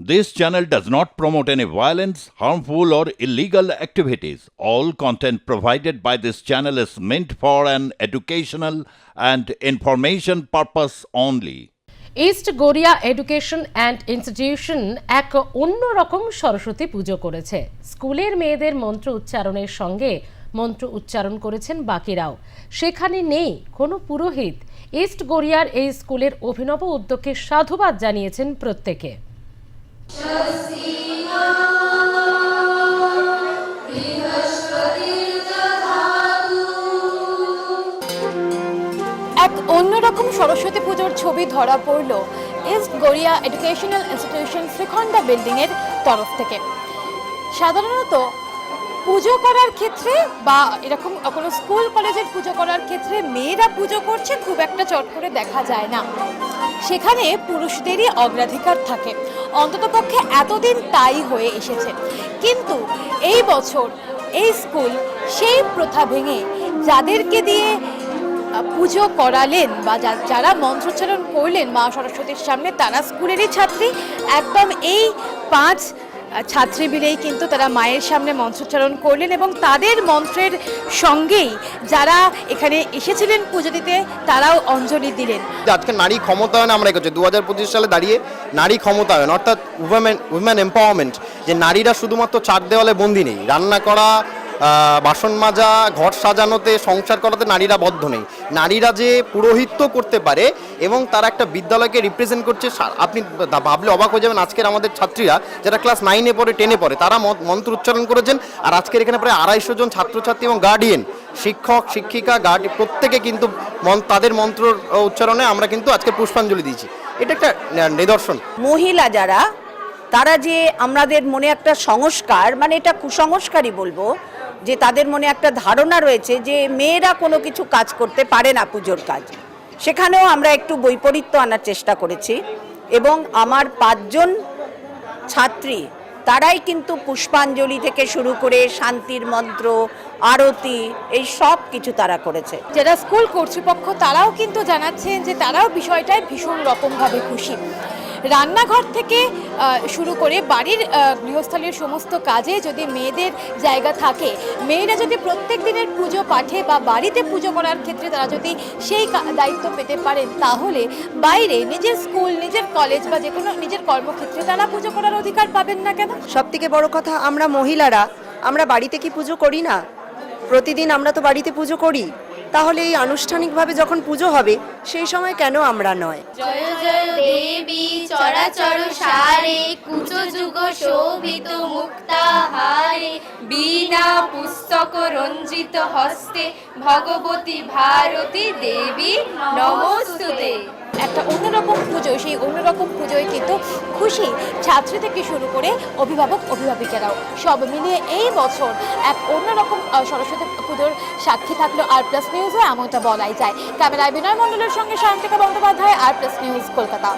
This channel does not promote any violence, harmful, or illegal activities. All content provided by this channel is meant for an educational and information purpose only. East Garia education and institution এক অন্যরকম সরস্বতী পুজো করেছে স্কুলের মেয়েদের মন্ত্র উচ্চারণের সঙ্গে মন্ত্র উচ্চারণ করেছেন বাকিরাও সেখানে নেই কোনো পুরোহিত ইস্ট গড়িয়ার এই স্কুলের অভিনব উদ্যোগকে সাধুবাদ জানিয়েছেন প্রত্যেকে এক অন্যরকম সরস্বতী পুজোর ছবি ধরা পড়ল East Garia educational institution Shrikhanda বিল্ডিংয়ের তরফ থেকে। সাধারণত পুজো করার ক্ষেত্রে বা এরকম কোনো স্কুল, কলেজের পুজো করার ক্ষেত্রে মেয়েরা পুজো করছে, খুব একটা চট করে দেখা যায় না। সেখানে পুরুষদেরই অগ্রাধিকার থাকে। অন্ততপক্ষে এতদিন তাই হয়ে এসেছে। কিন্তু এই বছর এই স্কুল সেই প্রথা ভেঙে যাদেরকে দিয়ে পুজো করালেন বা যারা মন্ত্রোচ্চারণ করলেন মা সরস্বতীর সামনে, তারা স্কুলেরই ছাত্রী। একদম এই পাঁচ ছাত্রী মিলেই কিন্তু তারা মায়ের সামনে মন্ত্রোচ্চারণ করলেন এবং তাদের মন্ত্রের সঙ্গেই যারা এখানে এসেছিলেন পুজো দিতে, তারাও অঞ্জলি দিলেন। আজকে নারী ক্ষমতায়ন আমরা এগোচ্ছি দু হাজার পঁচিশ সালে দাঁড়িয়ে নারী ক্ষমতায়ন, অর্থাৎ উইমেন উইমেন এম্পাওয়ারমেন্ট যে নারীরা শুধুমাত্র চার দেওয়ালে বন্দি নেই, রান্না করা বাসন মাজা, ঘর সাজানোতে, সংসার করাতে নারীরা বদ্ধ নেই। নারীরা যে পুরোহিত্য করতে পারে এবং তারা একটা বিদ্যালয়কে রিপ্রেজেন্ট করছে আপনি ভাবলে অবাক হয়ে যাবেন, আজকের আমাদের ছাত্রীরা যারা ক্লাস নাইনে পড়ে টেনে পড়ে, তারা মন্ত্র উচ্চারণ করেছেন আর আজকের এখানে প্রায় আড়াইশো জন ছাত্রছাত্রী এবং গার্ডিয়ান শিক্ষক, শিক্ষিকা গার্ড প্রত্যেকে কিন্তু তাদের মন্ত্র উচ্চারণে আমরা কিন্তু আজকে পুষ্পাঞ্জলি দিয়েছি। এটা একটা নিদর্শন। মহিলা যারা, তারা যে আমাদের মনে একটা সংস্কার মানে এটা কুসংস্কারই বলব যে তাদের মনে একটা ধারণা রয়েছে যে মেয়েরা কোনো কিছু কাজ করতে পারে না পুজোর কাজ। সেখানেও আমরা একটু বৈপরীত্য আনার চেষ্টা করেছি এবং আমার পাঁচজন ছাত্রী, তারাই কিন্তু পুষ্পাঞ্জলি থেকে শুরু করে শান্তির মন্ত্র, আরতি, এই সব কিছু তারা করেছে। যারা স্কুল কর্তৃপক্ষ, তারাও কিন্তু জানাচ্ছেন যে তারাও বিষয়টায় ভীষণ রকমভাবে খুশি। রান্নাঘর থেকে শুরু করে বাড়ির গৃহস্থলীর সমস্ত কাজে যদি মেয়েদের জায়গা থাকে, মেয়েরা যদি প্রত্যেক দিনের পুজো পাঠে বা বাড়িতে পুজো করার ক্ষেত্রে তারা যদি সেই দায়িত্ব পেতে পারেন, তাহলে বাইরে নিজের স্কুল, নিজের কলেজ বা যে কোনো নিজের কর্মক্ষেত্রে তারা পুজো করার অধিকার পাবেন না কেন? সব থেকে বড় কথা, আমরা মহিলারা, আমরা বাড়িতে কি পুজো করি না? প্রতিদিন আমরা তো বাড়িতে পুজো করি। তাহলে এই আনুষ্ঠানিকভাবে যখন পুজো হবে, সেই সময় কেন আমরা নয়? জয় জয় দেবী, চরাচর সারে, কুচ যুগ শোভিত মুক্তাহারে বীণা পুস্তক রঞ্জিত হস্তে, ভগবতী ভারতী দেবী, নমস্তুতে। একটা অন্যরকম পুজো সেই অন্যরকম পুজোয় কিন্তু খুশি ছাত্রী থেকে শুরু করে অভিভাবক, অভিভাবিকেরাও। সব মিলিয়ে এই বছর এক অন্যরকম সরস্বতী পুজোর সাক্ষী থাকল আর প্লাস নিউজে এমনটা বলাই যায়। ক্যামেরায় বিনয় মণ্ডলের সঙ্গে Sayantika Bandyopadhyay, R plus news Kolkata.